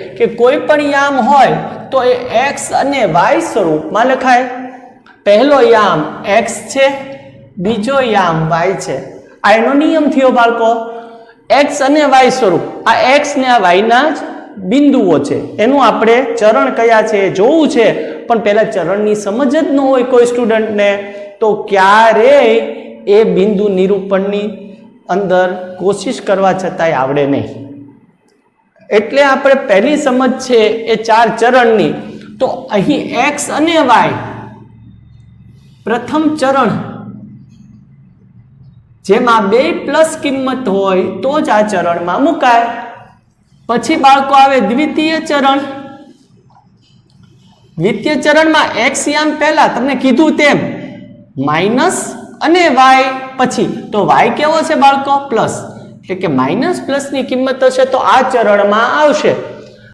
કે કોઈ પણ યામ હોય તો એ એક્સ અને વાય સ્વરૂપમાં લખાય. પહેલો યામ એક્સ છે, બીજો યામ વાય છે. આ એનો નિયમ થયો બાળકો. એક્સ અને વાય સ્વરૂપ. આ એક્સ ને આ વાયના જ બિંદુઓ છે. એનું આપણે ચરણ કયા છે જોવું છે, પણ પહેલાં ચરણની સમજ જ ન હોય કોઈ સ્ટુડન્ટને, તો ક્યારેય એ બિંદુ નિરૂપણની અંદર કોશિશ કરવા છતાંય આવડે નહીં. એટલે આપણે પહેલી સમજ છે એ ચાર ચરણની. તો અહીં એક્સ અને વાય પ્રથમ ચરણ, જેમાં બે પ્લસ કિંમત હોય તો જ આ ચરણમાં મુકાય. પછી બાળકો આવે દ્વિતીય ચરણ. દ્વિતીય ચરણમાં એક્સ યામ પહેલા, તમને કીધું તેમ માઇનસ અને વાય પછી. તો વાય કેવો છે બાળકો? પ્લસ એટલે કે માઇનસ પ્લસની કિંમત હશે તો આ ચરણમાં આવશે.